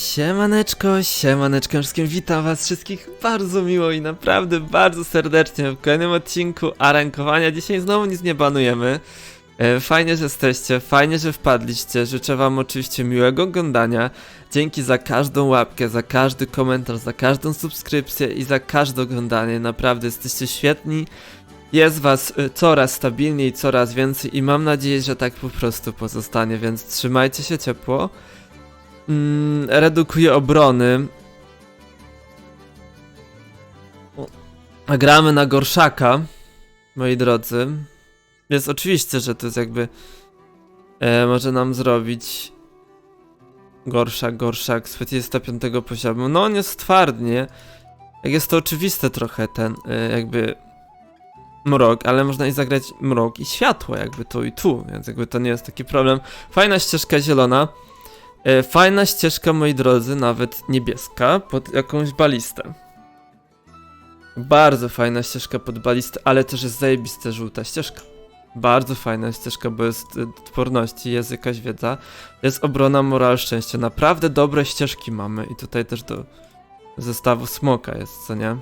Siemaneczko, siemaneczko wszystkim, witam was wszystkich bardzo miło i naprawdę bardzo serdecznie w kolejnym odcinku Arankowania. Dzisiaj znowu nic nie banujemy. E, Fajnie, że jesteście, fajnie, że wpadliście. Życzę wam oczywiście miłego oglądania. Dzięki za każdą łapkę, za każdy komentarz, za każdą subskrypcję i za każde oglądanie. Naprawdę jesteście świetni. Jest was y, coraz stabilniej, coraz więcej i mam nadzieję, że tak po prostu pozostanie, więc trzymajcie się ciepło. Mm, redukuje obrony. A gramy na Gorszaka, moi drodzy. Więc oczywiście, że to jest jakby e, może nam zrobić Gorszak, Gorszak z 25 poziomu. No on jest twardnie. Jak jest to oczywiste trochę ten e, jakby mrok, ale można i zagrać mrok i światło jakby tu i tu, więc jakby to nie jest taki problem. Fajna ścieżka zielona. E, fajna ścieżka, moi drodzy, nawet niebieska, pod jakąś balistę. Bardzo fajna ścieżka pod balistę, ale też jest zajebista żółta ścieżka. Bardzo fajna ścieżka, bo jest y, odporności, jest jakaś wiedza. Jest obrona, moral, szczęście. Naprawdę dobre ścieżki mamy i tutaj też do zestawu smoka jest, co nie?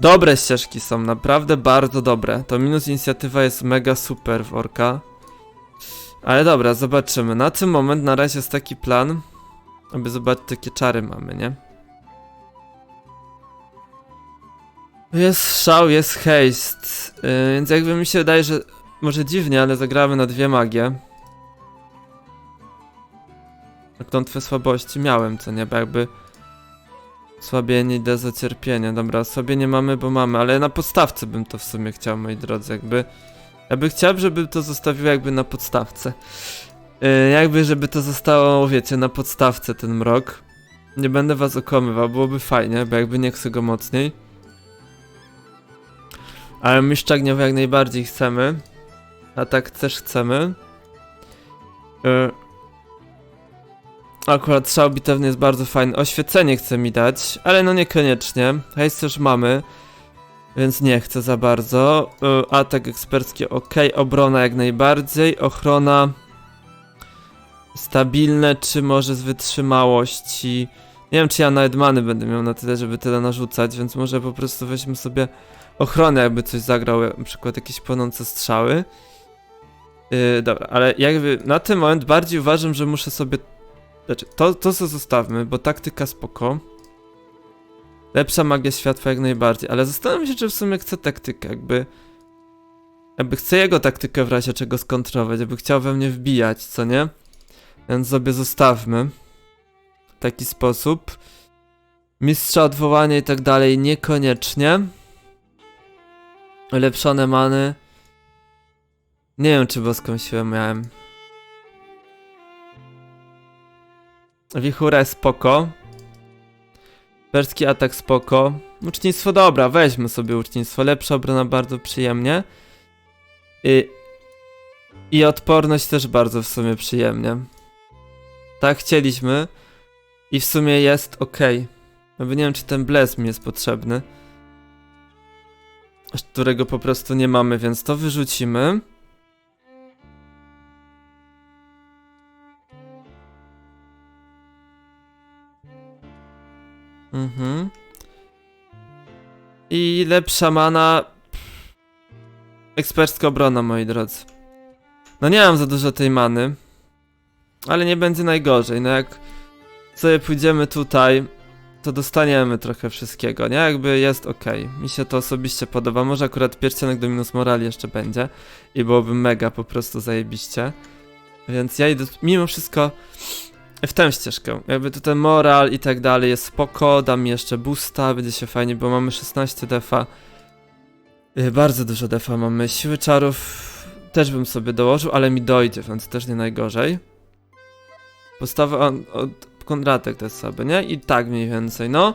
Dobre ścieżki są, naprawdę bardzo dobre. To minus inicjatywa jest mega super w Orka. Ale dobra, zobaczymy. Na tym moment na razie jest taki plan, aby zobaczyć jakie czary mamy, nie? Jest szał, jest haste, yy, więc jakby mi się wydaje, że może dziwnie, ale zagramy na dwie magie. Klątwę słabości miałem, co nie, bo jakby Słabienie i dezacierpienie. Dobra, osłabienie mamy, bo mamy, ale na podstawce bym to w sumie chciał, moi drodzy, jakby... Ja by chciał, żeby to zostawiło jakby na podstawce. Yy, jakby, żeby to zostało, wiecie, na podstawce ten mrok. Nie będę was okłamywał, byłoby fajnie, bo jakby nie chcę go mocniej. Ale mistrz ogniowy jak najbardziej chcemy. A tak też chcemy. Yy, Akurat strzał bitewny jest bardzo fajny. Oświecenie chce mi dać, ale no niekoniecznie. Hejs też mamy, więc nie chcę za bardzo. Y, Atak ekspercki ok, obrona jak najbardziej. Ochrona stabilne, czy może z wytrzymałości. Nie wiem, czy ja nawet many będę miał na tyle, żeby tyle narzucać, więc może po prostu weźmy sobie ochronę, jakby coś zagrał, na przykład jakieś płonące strzały. Yy, dobra, ale jakby na ten moment bardziej uważam, że muszę sobie znaczy, to, to co zostawmy, bo taktyka spoko. Lepsza magia światła jak najbardziej, ale zastanawiam się, czy w sumie chcę taktykę, jakby... Jakby chcę jego taktykę w razie czego skontrować, jakby chciał we mnie wbijać, co nie? Więc sobie zostawmy. W taki sposób. Mistrza odwołania i tak dalej niekoniecznie. Ulepszone many. Nie wiem, czy boską siłę miałem. Wichura jest spoko. Perski atak spoko. Ucznictwo dobra, weźmy sobie ucznictwo. Lepsza obrona bardzo przyjemnie. I, I odporność też bardzo w sumie przyjemnie. Tak chcieliśmy. I w sumie jest ok. Nie wiem, czy ten bles mi jest potrzebny. Którego po prostu nie mamy, więc to wyrzucimy. Mhm. I lepsza mana. Ekspercka obrona, moi drodzy. No nie mam za dużo tej many. Ale nie będzie najgorzej. No jak sobie pójdziemy tutaj, to dostaniemy trochę wszystkiego, nie? Jakby jest ok. Mi się to osobiście podoba. Może akurat pierścionek do minus morali jeszcze będzie. I byłoby mega po prostu zajebiście. Więc ja idę mimo wszystko w tę ścieżkę. Jakby to ten moral i tak dalej jest spoko, dam jeszcze boosta, będzie się fajnie, bo mamy 16 defa. Yy, bardzo dużo defa mamy. Siły czarów też bym sobie dołożył, ale mi dojdzie, więc też nie najgorzej. Postawa od, od kontratek to jest sobie, nie? I tak mniej więcej, no.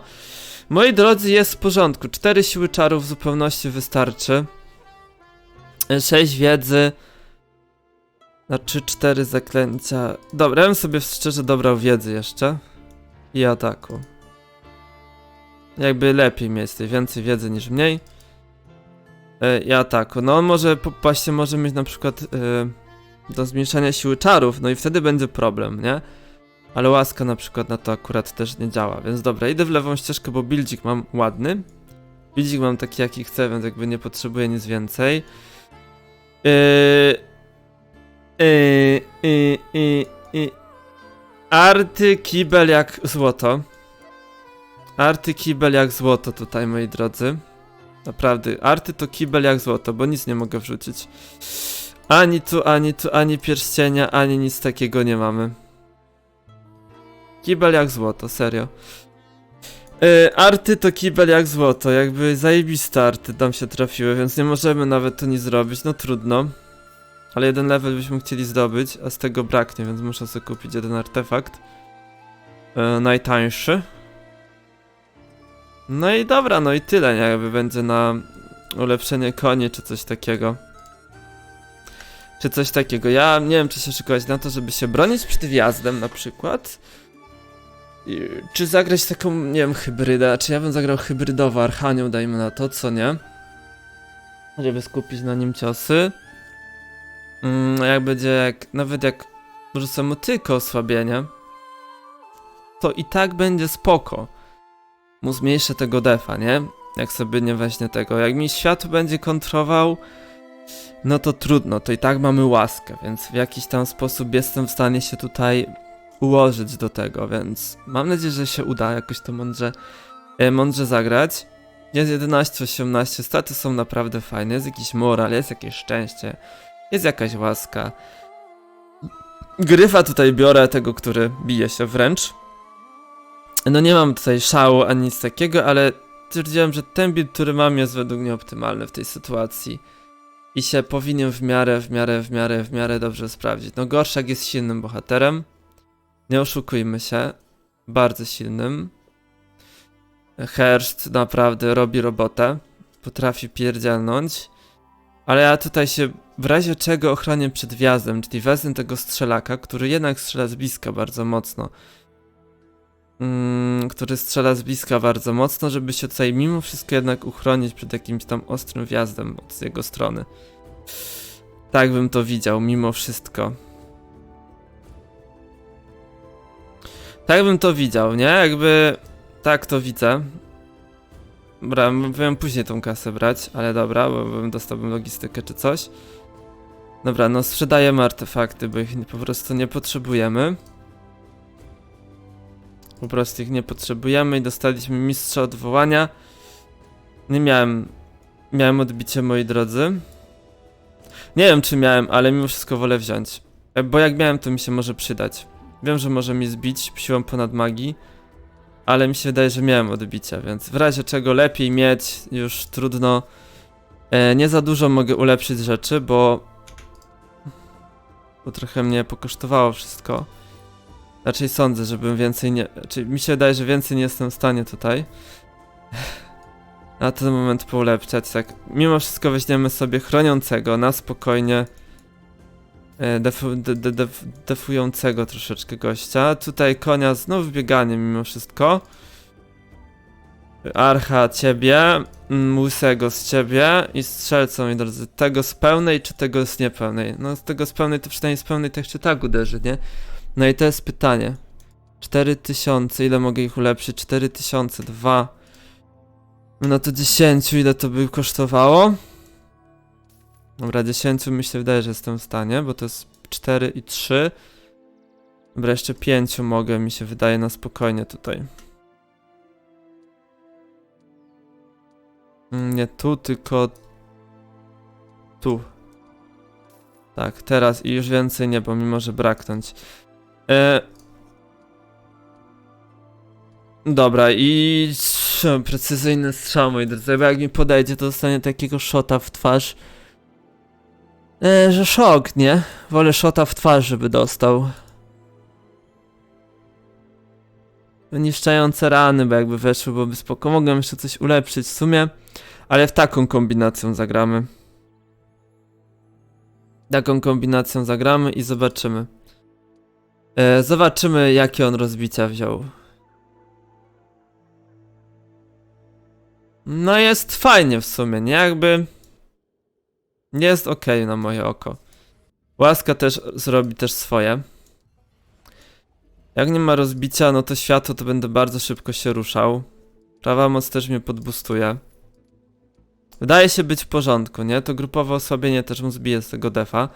Moi drodzy, jest w porządku. 4 siły czarów w zupełności wystarczy. 6 wiedzy. Na 3-4 zaklęcia. Dobra, ja bym sobie szczerze dobrał wiedzy jeszcze. I ataku. Jakby lepiej mieć tej więcej wiedzy niż mniej. E, I ataku. No on może właśnie może mieć na przykład e, do zmniejszania siły czarów, no i wtedy będzie problem, nie? Ale łaska na przykład na to akurat też nie działa, więc dobra, idę w lewą ścieżkę, bo buildzik mam ładny. Buildzik mam taki jaki chcę, więc jakby nie potrzebuję nic więcej. Yy, yy, yy, yy. Arty kibel jak złoto. Arty kibel jak złoto tutaj, moi drodzy. Naprawdę, arty to kibel jak złoto, bo nic nie mogę wrzucić. Ani tu, ani tu, ani pierścienia, ani nic takiego nie mamy. Kibel jak złoto, serio. Yy, arty to kibel jak złoto, jakby zajebiste arty tam się trafiły, więc nie możemy nawet tu nic zrobić, no trudno. Ale jeden level byśmy chcieli zdobyć, a z tego braknie, więc muszę sobie kupić jeden artefakt. Yy, najtańszy. No i dobra, no i tyle, nie? Jakby będzie na ulepszenie koni czy coś takiego. Czy coś takiego. Ja nie wiem, czy się szykować na to, żeby się bronić przed wjazdem na przykład. I- Czy zagrać taką, nie wiem, hybrydę. Czy ja bym zagrał hybrydowo Archanią, dajmy na to, co nie? Żeby skupić na nim ciosy. Mm, jak będzie, jak, nawet jak rzucę mu tylko osłabienie, to i tak będzie spoko. Mu zmniejszę tego defa, nie? Jak sobie nie weźmie tego. Jak mi świat będzie kontrował, no to trudno, to i tak mamy łaskę, więc w jakiś tam sposób jestem w stanie się tutaj ułożyć do tego, więc mam nadzieję, że się uda jakoś to mądrze, e, mądrze zagrać. Jest 11-18, staty są naprawdę fajne, jest jakiś moral, jest jakieś szczęście, jest jakaś łaska. Gryfa tutaj biorę, tego, który bije się wręcz. No nie mam tutaj szału ani nic takiego, ale stwierdziłem, że ten build, który mam jest według mnie optymalny w tej sytuacji. I się powinien w miarę, w miarę, w miarę, w miarę dobrze sprawdzić. No Gorszak jest silnym bohaterem. Nie oszukujmy się. Bardzo silnym. Herszt naprawdę robi robotę. Potrafi pierdzielnąć. Ale ja tutaj się w razie czego ochronię przed wjazdem, czyli wezmę tego strzelaka, który jednak strzela z bliska bardzo mocno. Mm, który strzela z bliska bardzo mocno, żeby się tutaj mimo wszystko jednak uchronić przed jakimś tam ostrym wjazdem od jego strony. Tak bym to widział, mimo wszystko. Tak bym to widział, nie? Jakby tak to widzę. Dobra, mógłbym później tą kasę brać, ale dobra, bo bym dostałbym logistykę czy coś. Dobra, no sprzedajemy artefakty, bo ich po prostu nie potrzebujemy. Po prostu ich nie potrzebujemy i dostaliśmy mistrza odwołania. Nie miałem. Miałem odbicie, moi drodzy. Nie wiem, czy miałem, ale mimo wszystko wolę wziąć. E, Bo jak miałem, to mi się może przydać. Wiem, że może mi zbić siłą ponad magii, ale mi się wydaje, że miałem odbicie, więc w razie czego lepiej mieć, już trudno. E, nie za dużo mogę ulepszyć rzeczy, bo. Bo trochę mnie pokosztowało wszystko. Raczej sądzę, żebym więcej nie. Znaczy, mi się wydaje, że więcej nie jestem w stanie tutaj. Na ten moment poulepszać, tak. Mimo wszystko weźmiemy sobie chroniącego na spokojnie. e, Defu, de, de, def, defującego troszeczkę gościa. Tutaj konia znów bieganie mimo wszystko. Archa ciebie, mm, łysego z ciebie i strzelcą, moi drodzy. Tego z pełnej czy tego z niepełnej? No z tego z pełnej to przynajmniej z pełnej tak czy tak uderzy, nie? No i to jest pytanie. 4000, ile mogę ich ulepszyć? 4000, 2. No to 10, ile to by kosztowało? Dobra, 10 mi się wydaje, że jestem w stanie, bo to jest 4 i 3. Dobra, jeszcze 5 mogę, mi się wydaje na spokojnie tutaj. Nie tu, tylko tu. Tak, teraz i już więcej nie, bo mi może braknąć. E... Dobra, i precyzyjny strzał, moi drodzy, bo jak mi podejdzie, to dostanie takiego shota w twarz. E, że szok, nie? Wolę shota w twarz, żeby dostał. Niszczające rany, bo jakby weszły, byłoby spoko. Mogłem jeszcze coś ulepszyć w sumie, ale w taką kombinacją zagramy. Taką kombinacją zagramy i zobaczymy. E, zobaczymy, jakie on rozbicia wziął. No jest fajnie w sumie, nie? Jakby... Jest ok na moje oko. Łaska też zrobi też swoje. Jak nie ma rozbicia, no to światło to będę bardzo szybko się ruszał. Prawa moc też mnie podbustuje. Wydaje się być w porządku, nie? To grupowe osłabienie też mu zbije z tego defa.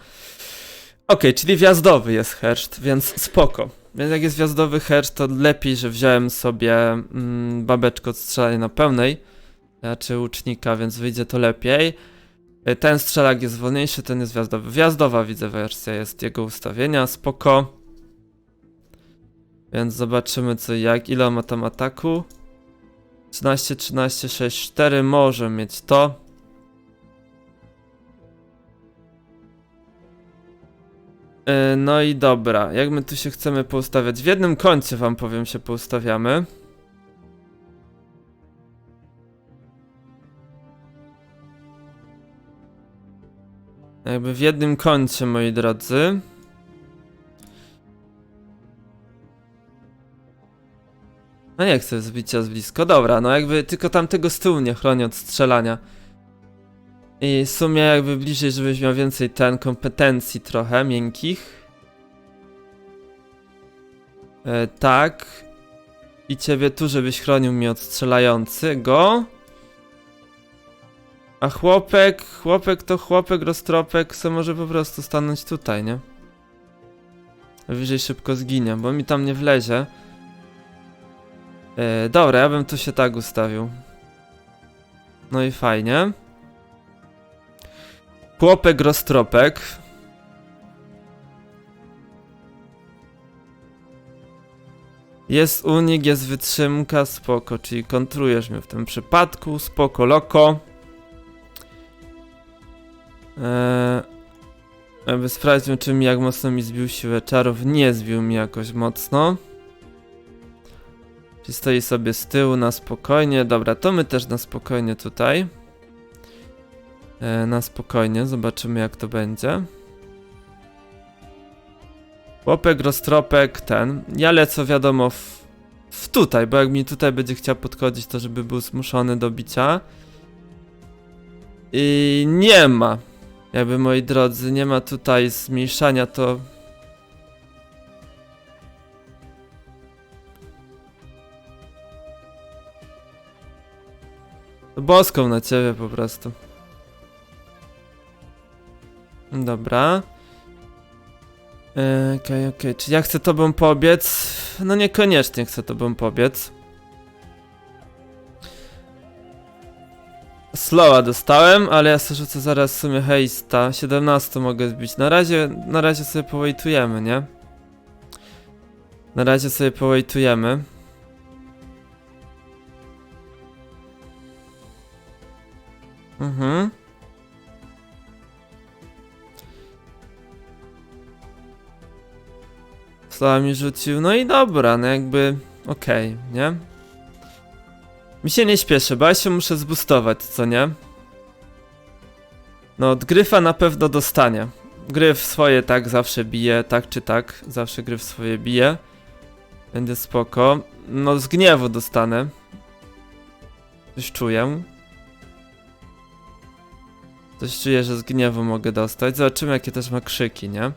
Okej, czyli wjazdowy jest herszt, więc spoko. Więc jak jest wjazdowy herszt, to lepiej, że wziąłem sobie mm, babeczkę od strzelania na pełnej. Czy łucznika, więc wyjdzie to lepiej. Ten strzelak jest wolniejszy, ten jest wjazdowy. Wjazdowa widzę wersja jest jego ustawienia, spoko. Więc zobaczymy co jak. Ile ma tam ataku? 13, 13, 6, 4 może mieć to. Yy, No i dobra, jak my tu się chcemy poustawiać? W jednym kącie wam powiem się poustawiamy. Jakby w jednym kącie, moi drodzy. No nie chcę zbicia z blisko. Dobra, no jakby tylko tamtego z tyłu nie chroni od strzelania. I w sumie jakby bliżej, żebyś miał więcej ten kompetencji trochę, miękkich. E, tak. I ciebie tu, żebyś chronił mnie od strzelającego. A chłopek, chłopek to chłopek, roztropek, se może po prostu stanąć tutaj, nie? Wyżej szybko zginie, bo mi tam nie wlezie. E, dobra, ja bym tu się tak ustawił. No i fajnie. Chłopek, roztropek. Jest unik, jest wytrzymka, spoko, czyli kontrujesz mnie w tym przypadku, spoko, loko. Eee, aby sprawdzić, czy mi jak mocno mi zbił siłę czarów. Nie zbił mi jakoś mocno. Stoi sobie z tyłu na spokojnie. Dobra, to my też na spokojnie tutaj. E, na spokojnie, zobaczymy jak to będzie. Chłopek, roztropek, ten. Ja lecę wiadomo w, w tutaj, bo jak mi tutaj będzie chciał podchodzić, to żeby był zmuszony do bicia. I nie ma. Jakby moi drodzy, nie ma tutaj zmniejszania to. Boską na ciebie po prostu. Dobra. E, Okej, okej. Czy ja chcę tobą pobiec? No niekoniecznie chcę tobą pobiec. Slowa dostałem, ale ja sobie rzucę zaraz w sumie hejsta. 17 mogę zbić. Na razie, na razie sobie powejtujemy, nie? Na razie sobie powejtujemy. Mhm. Slowa mi rzucił, no i dobra, no jakby okej, nie? Mi się nie śpieszy, bo ja się muszę zbustować, co nie? No, od gryfa na pewno dostanie. Gryf swoje tak zawsze bije, tak czy tak, zawsze gryf swoje bije. Będzie spoko. No, z gniewu dostanę. Coś czuję. Coś czuję, że z gniewu mogę dostać. Zobaczymy, jakie też ma krzyki, nie?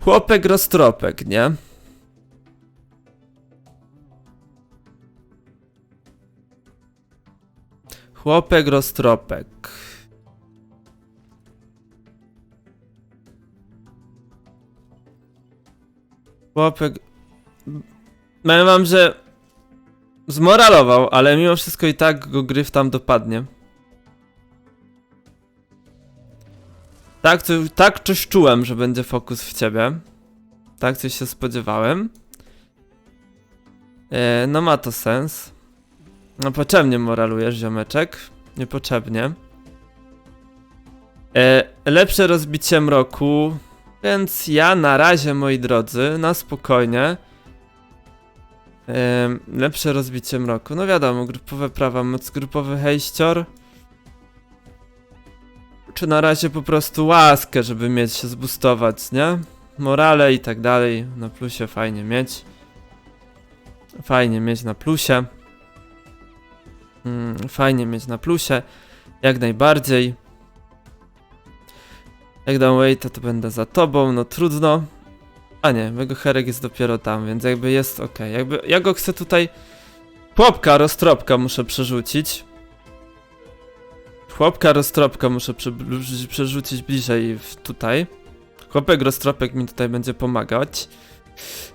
Chłopek roztropek, nie? Chłopek roztropek. Chłopek. Powiem wam, że zmoralował, ale mimo wszystko i tak go gryf tam dopadnie. Tak, co, tak coś czułem, że będzie fokus w ciebie. Tak coś się spodziewałem. E, no ma to sens. No potrzebnie moralujesz, ziomeczek. Niepotrzebnie. E, lepsze rozbicie mroku. Więc ja na razie, moi drodzy, na spokojnie. E, lepsze rozbicie mroku. No wiadomo, grupowe prawa moc, grupowy hejścior. Czy na razie po prostu łaskę, żeby mieć się zbustować, nie? Morale i tak dalej. Na plusie fajnie mieć. Fajnie mieć na plusie. Mm, fajnie mieć na plusie, jak najbardziej. Jak dam waita, to będę za tobą, no trudno. A nie, jego herek jest dopiero tam, więc jakby jest ok. Jakby ja go chcę tutaj. Chłopka, roztropka muszę przerzucić. Chłopka, roztropka muszę prze, przerzucić bliżej tutaj. Chłopek, roztropek mi tutaj będzie pomagać.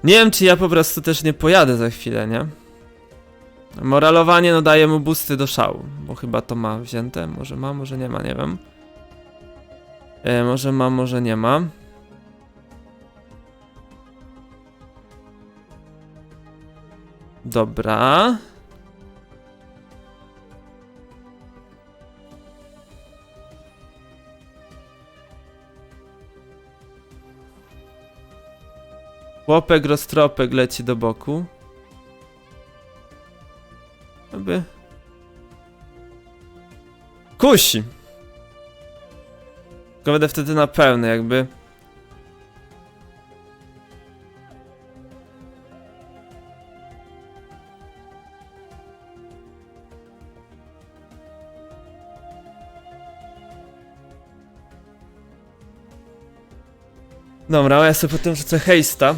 Nie wiem, czy ja po prostu też nie pojadę za chwilę, nie? Moralowanie no daje mu busty do szału, bo chyba to ma wzięte. Może ma, może nie ma, nie wiem. E, może ma, może nie ma. Dobra. Chłopek, roztropek leci do boku. Aby. Kusi! Tylko będę wtedy na pełny, jakby. Dobra, ja sobie potem rzucę hejsta.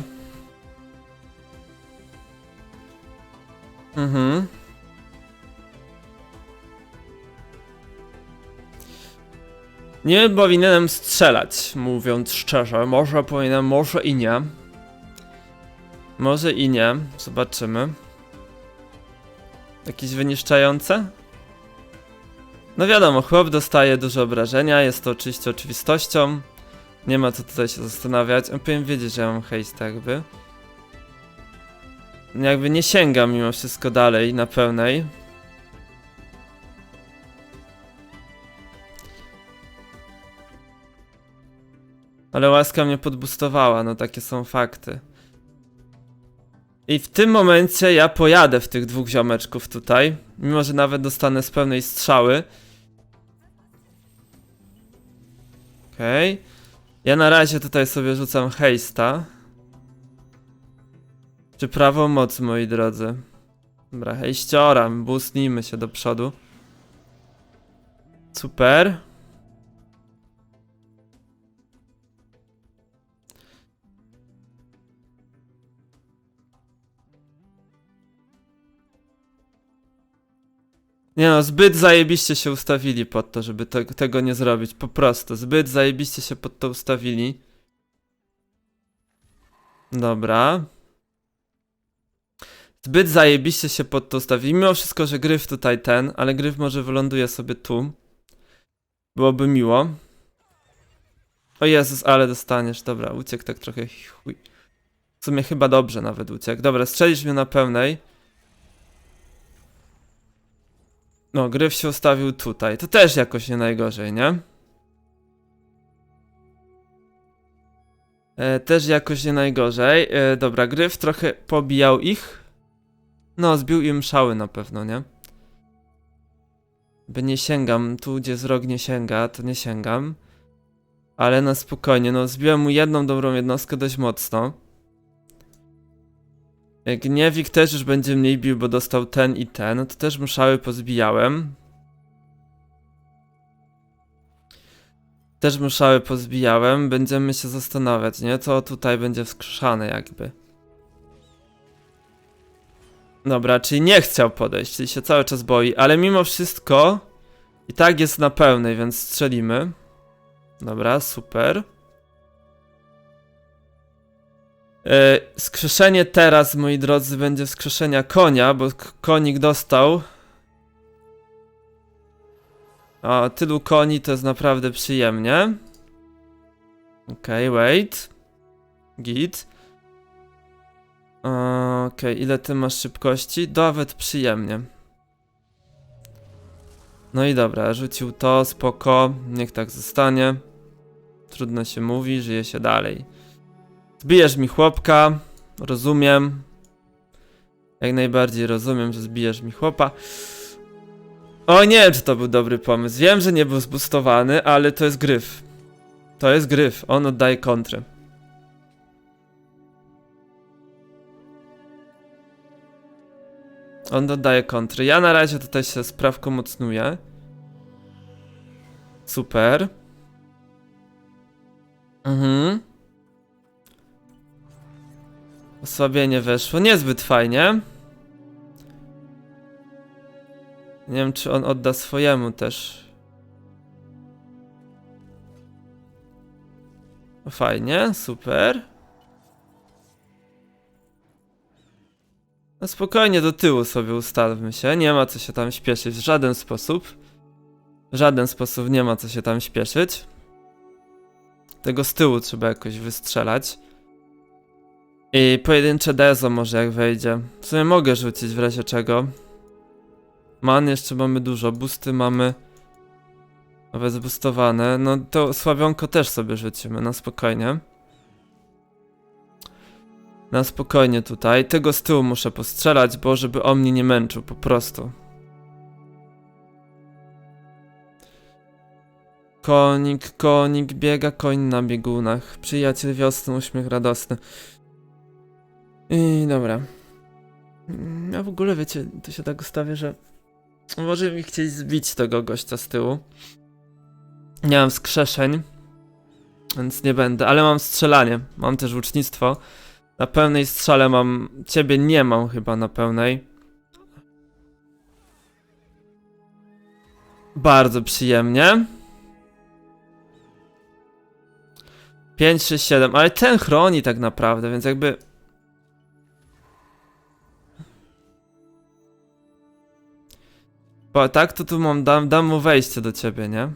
Nie powinienem strzelać, mówiąc szczerze. Może powinienem, może i nie. Może i nie. Zobaczymy. Jakieś wyniszczające? No wiadomo, chłop dostaje duże obrażenia, jest to oczywiście oczywistością. Nie ma co tutaj się zastanawiać. On powinien wiedzieć, że ja mam haste jakby. Jakby nie sięgam mimo wszystko dalej na pełnej. Ale łaska mnie podbustowała, no takie są fakty. I w tym momencie ja pojadę w tych dwóch ziomeczków tutaj. Mimo, że nawet dostanę z pełnej strzały. Okej. Okay. Ja na razie tutaj sobie rzucam hejsta. Czy prawą moc, moi drodzy? Dobra, hejściora, boostnijmy się do przodu. Super. Nie no, zbyt zajebiście się ustawili pod to, żeby te, tego nie zrobić. Po prostu, zbyt zajebiście się pod to ustawili. Dobra. Zbyt zajebiście się pod to ustawili. Mimo wszystko, że gryf tutaj ten, ale gryf może wyląduje sobie tu. Byłoby miło. O Jezus, ale dostaniesz. Dobra, uciekł tak trochę chuj. W sumie chyba dobrze nawet uciekł. Dobra, strzelisz mnie na pełnej. No, gryf się ustawił tutaj. To też jakoś nie najgorzej, nie? E, też jakoś nie najgorzej. E, dobra, gryf trochę pobijał ich. No, zbił im szały na pewno, nie? By nie sięgam, tu gdzie wzrok nie sięga, to nie sięgam. Ale na spokojnie, no zbiłem mu jedną dobrą jednostkę dość mocno. Gniewik też już będzie mniej bił, bo dostał ten i ten. To też muszały pozbijałem. Też muszały pozbijałem. Będziemy się zastanawiać, nie? Co tutaj będzie wskrzeszane jakby. Dobra, czyli nie chciał podejść, czyli się cały czas boi, ale mimo wszystko i tak jest na pełnej, więc strzelimy. Dobra, super. Skrzeszenie teraz, moi drodzy, będzie skrzeszenia konia, bo konik dostał. O, tylu koni to jest naprawdę przyjemnie. Okej, okay, wait. Git. Okej, okay, ile ty masz szybkości? Nawet przyjemnie. No i dobra, rzucił to, spoko, niech tak zostanie. Trudno się mówi, żyje się dalej. Zbijesz mi chłopka, rozumiem. Jak najbardziej rozumiem, że zbijesz mi chłopa. O, nie wiem, czy to był dobry pomysł. Wiem, że nie był zbustowany, ale to jest gryf. To jest gryf, on oddaje kontry. On oddaje kontry. Ja na razie tutaj się sprawką mocnuję. Super. Mhm. Osłabienie weszło. Niezbyt fajnie. Nie wiem, czy on odda swojemu też. Fajnie, super. No spokojnie do tyłu sobie ustalmy się. Nie ma co się tam śpieszyć w żaden sposób. W żaden sposób nie ma co się tam śpieszyć. Tego z tyłu trzeba jakoś wystrzelać. I pojedyncze dezo może jak wejdzie. W sumie mogę rzucić w razie czego. Man jeszcze mamy dużo. Busty mamy nawet zbustowane. No to sławionko też sobie rzucimy na spokojnie. Na spokojnie tutaj. Tego z tyłu muszę postrzelać, bo żeby on mnie nie męczył po prostu. Konik, konik, biega koń na biegunach. Przyjaciel wiosny, uśmiech radosny. I dobra. Mm, Ja w ogóle wiecie, to się tak ustawię, że może mi chcieć zbić tego gościa z tyłu. Nie mam skrzeszeń, więc nie będę, ale mam strzelanie. Mam też łucznictwo. Na pełnej strzale mam. Ciebie nie mam chyba na pełnej. Bardzo przyjemnie. 5, 6, 7, ale ten chroni tak naprawdę, więc jakby. Bo tak, to tu mam, dam, dam mu wejście do ciebie, nie?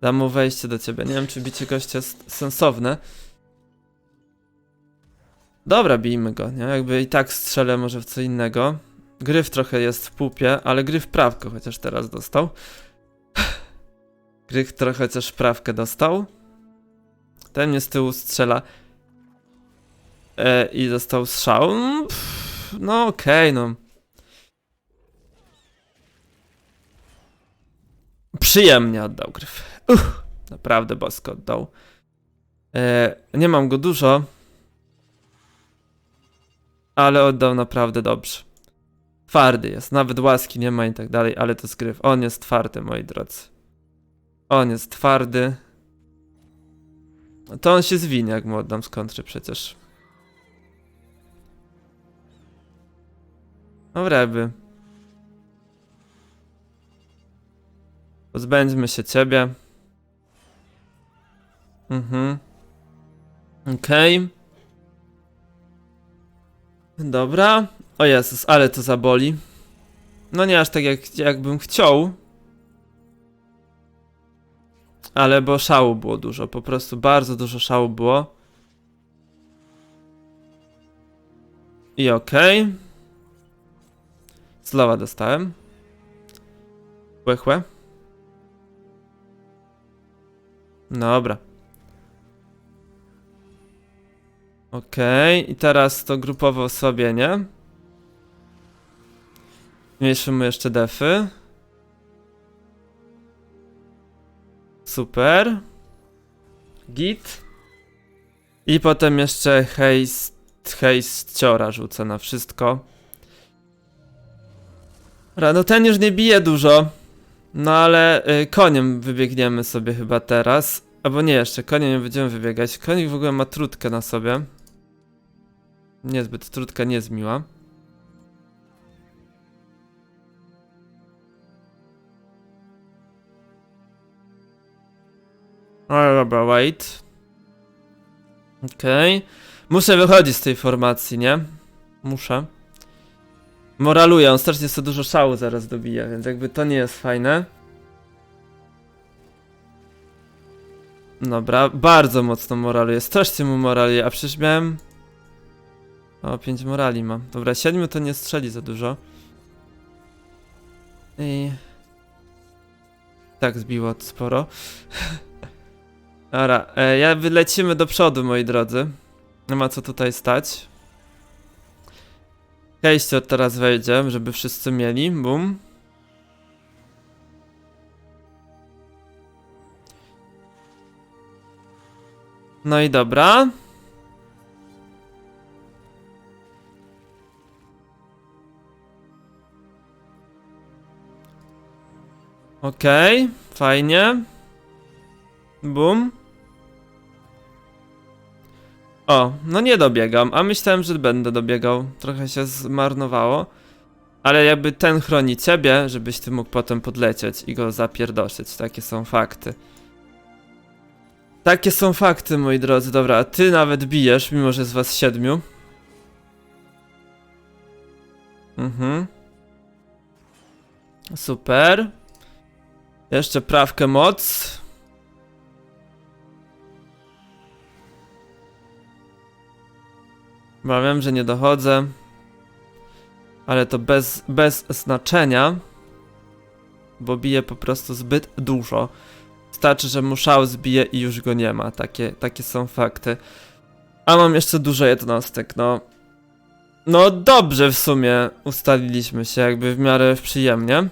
Dam mu wejście do ciebie. Nie wiem, czy bicie gościa jest sensowne. Dobra, bijmy go, nie? Jakby i tak strzelę może w co innego. Gryf trochę jest w pupie, ale gryf prawkę chociaż teraz dostał. Gryf trochę chociaż prawkę dostał. Ten mnie z tyłu strzela. E, I dostał strzał. Mm, pff, No okej, no. Przyjemnie oddał gryf. Uff, naprawdę bosko oddał. E, nie mam go dużo. Ale oddał naprawdę dobrze. Twardy jest, nawet łaski nie ma i tak dalej, ale to jest gryf. On jest twardy, moi drodzy. On jest twardy. To on się zwinie, jak mu oddam z kontry przecież. Dobra, by. Pozbędźmy się ciebie. Mhm. Okej. Dobra. O Jezus, ale to zaboli. No nie aż tak jak, jakbym chciał. Ale bo szału było dużo, po prostu bardzo dużo szału było. I okej. Okay. Slowa dostałem. Łechłe. Dobra. Okej, i teraz to grupowe osłabienie. Zmniejszymy jeszcze defy. Super. Git. I potem jeszcze haste, haste rzucę na wszystko. Dobra, no ten już nie bije dużo. No ale y, koniem wybiegniemy sobie chyba teraz. Albo nie jeszcze, koniem nie będziemy wybiegać. Konik w ogóle ma trutkę na sobie. Niezbyt, trutka nie jest miła. Ale dobra, wait. Okej. Muszę wychodzić z tej formacji, nie? Muszę. Moraluję, on strasznie sobie dużo szału zaraz dobija, więc jakby to nie jest fajne. Dobra, bardzo mocno moraluje, strasznie mu moraluje, a przecież miałem... O, 5 morali mam. Dobra, 7 to nie strzeli za dużo. I... Tak zbiło sporo. Dobra, e, ja wylecimy do przodu, moi drodzy. Nie ma co tutaj stać. Hejście teraz wejdzie, żeby wszyscy mieli. Bum. No i dobra. Okej, fajnie. Bum. O, no nie dobiegam, a myślałem, że będę dobiegał. Trochę się zmarnowało. Ale jakby ten chroni ciebie, żebyś ty mógł potem podlecieć i go zapierdoszyć. Takie są fakty. Takie są fakty, moi drodzy. Dobra, a ty nawet bijesz, mimo że z was siedmiu. Mhm. Super. Jeszcze prawkę moc. Bo że nie dochodzę. Ale to bez, bez znaczenia. Bo bije po prostu zbyt dużo. Starczy, że mu szał zbije i już go nie ma. Takie, takie są fakty. A mam jeszcze dużo jednostek, no. No dobrze w sumie ustaliliśmy się jakby w miarę przyjemnie.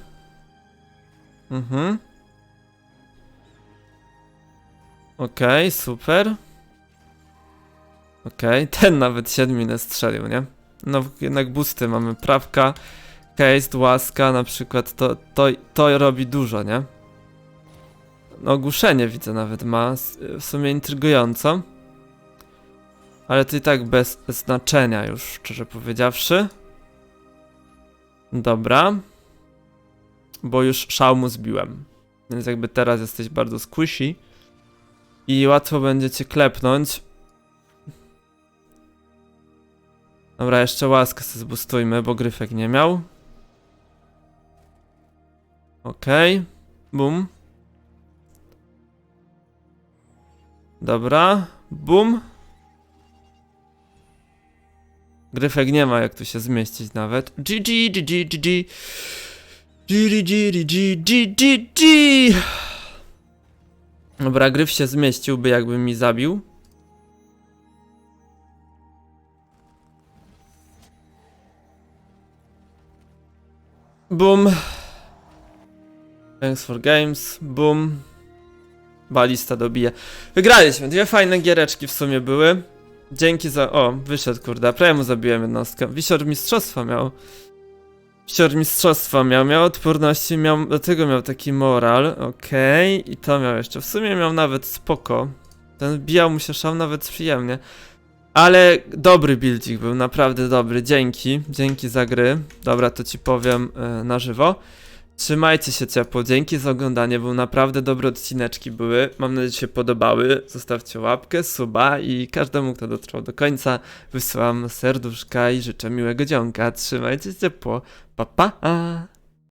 Mhm. Okej, super. Okej, ten nawet 7 ile strzelił, nie? No jednak boosty mamy. Prawka, case, łaska na przykład, to, to, to robi dużo, nie? No ogłuszenie widzę nawet ma, w sumie intrygująco. Ale to i tak bez znaczenia już, szczerze powiedziawszy. Dobra. Bo już szał mu zbiłem. Więc jakby teraz jesteś bardzo squishy. I łatwo będzie cię klepnąć. Dobra, jeszcze łaskę sobie zbustujmy, bo gryfek nie miał. Okej. Bum. Dobra. Bum. Gryfek nie ma jak tu się zmieścić nawet. GG, GG, GG. GG, GG, GG, GG. Dobra, gryf się zmieściłby jakby mi zabił. Boom. Thanks for games. Boom. Balista dobije. Wygraliśmy. Dwie fajne giereczki w sumie były. Dzięki za... O, wyszedł kurde. Prawie mu zabiłem jednostkę. Wisior mistrzostwa miał. Wisior mistrzostwa miał. Miał odporności, miał... Do tego miał taki moral. Okej. I to miał jeszcze. W sumie miał nawet spoko. Ten bijał mu się szał nawet przyjemnie. Ale dobry buildzik był, naprawdę dobry. Dzięki, dzięki za gry. Dobra, to ci powiem e, na żywo. Trzymajcie się ciepło, dzięki za oglądanie, był naprawdę dobre odcineczki były. Mam nadzieję, że się podobały. Zostawcie łapkę, suba i każdemu, kto dotrwał do końca, wysyłam serduszka i życzę miłego dzionka. Trzymajcie się ciepło. Pa pa!